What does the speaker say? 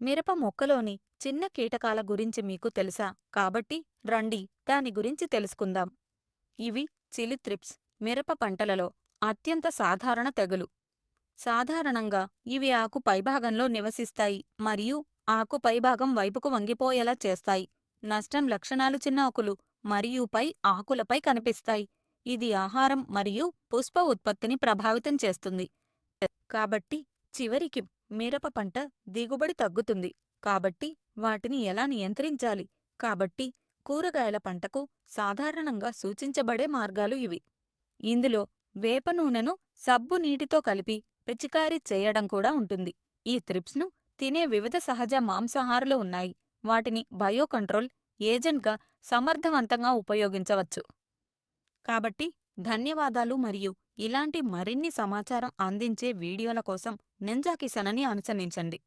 మిరప మొక్కలోని చిన్న కీటకాల గురించి మీకు తెలుసా? కాబట్టి రండి దాని గురించి తెలుసుకుందాం. ఇవి చిలిత్రిప్స్ మిరప పంటలలో అత్యంత సాధారణ తెగులు. సాధారణంగా ఇవి ఆకు పైభాగంలో నివసిస్తాయి మరియు ఆకు పైభాగం వైపుకు వంగిపోయేలా చేస్తాయి. నష్టం లక్షణాలు చిన్న ఆకులు మరియు పై ఆకులపై కనిపిస్తాయి. ఇది ఆహారం మరియు పుష్ప ఉత్పత్తిని ప్రభావితం చేస్తుంది. కాబట్టి చివరికి మిరప పంట దిగుబడి తగ్గుతుంది. కాబట్టి వాటిని ఎలా నియంత్రించాలి? కాబట్టి కూరగాయల పంటకు సాధారణంగా సూచించబడే మార్గాలు ఇవి. ఇందులో వేప నూనెను సబ్బు నీటితో కలిపి పిచికారీ చేయడం కూడా ఉంటుంది. ఈ త్రిప్స్ను తినే వివిధ సహజ మాంసాహారులు ఉన్నాయి. వాటిని బయోకంట్రోల్ ఏజెంట్గా సమర్థవంతంగా ఉపయోగించవచ్చు. కాబట్టి ధన్యవాదాలు మరియు ఇలాంటి మరిన్ని సమాచారం అందించే వీడియోల కోసం నింజా కిసాన్ అని అనుసరించండి.